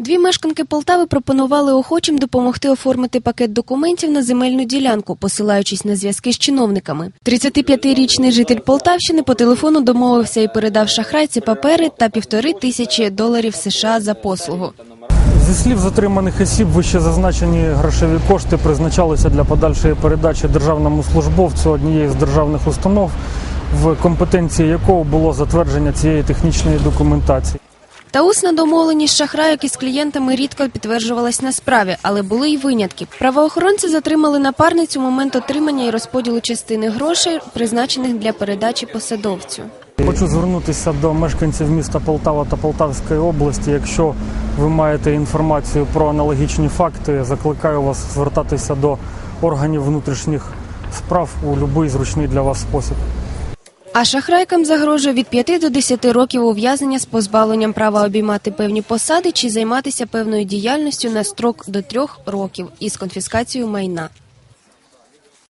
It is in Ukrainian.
Дві мешканки Полтави пропонували охочим допомогти оформити пакет документів на земельну ділянку, посилаючись на зв'язки з чиновниками. 35-річний житель Полтавщини по телефону домовився і передав шахрайці папери та півтори тисячі доларів США за послугу. Зі слів затриманих осіб, вище зазначені грошові кошти призначалися для подальшої передачі державному службовцю однієї з державних установ, в компетенції якого було затвердження цієї технічної документації. Та усна домовленість шахрайок із клієнтами рідко підтверджувалась на справі, але були й винятки. Правоохоронці затримали напарницю момент отримання і розподілу частини грошей, призначених для передачі посадовцю. Хочу звернутися до мешканців міста Полтава та Полтавської області. Якщо ви маєте інформацію про аналогічні факти, закликаю вас звертатися до органів внутрішніх справ у будь-який зручний для вас спосіб. А шахрайкам загрожує від 5 до 10 років ув'язнення з позбавленням права обіймати певні посади чи займатися певною діяльністю на строк до 3 років із конфіскацією майна.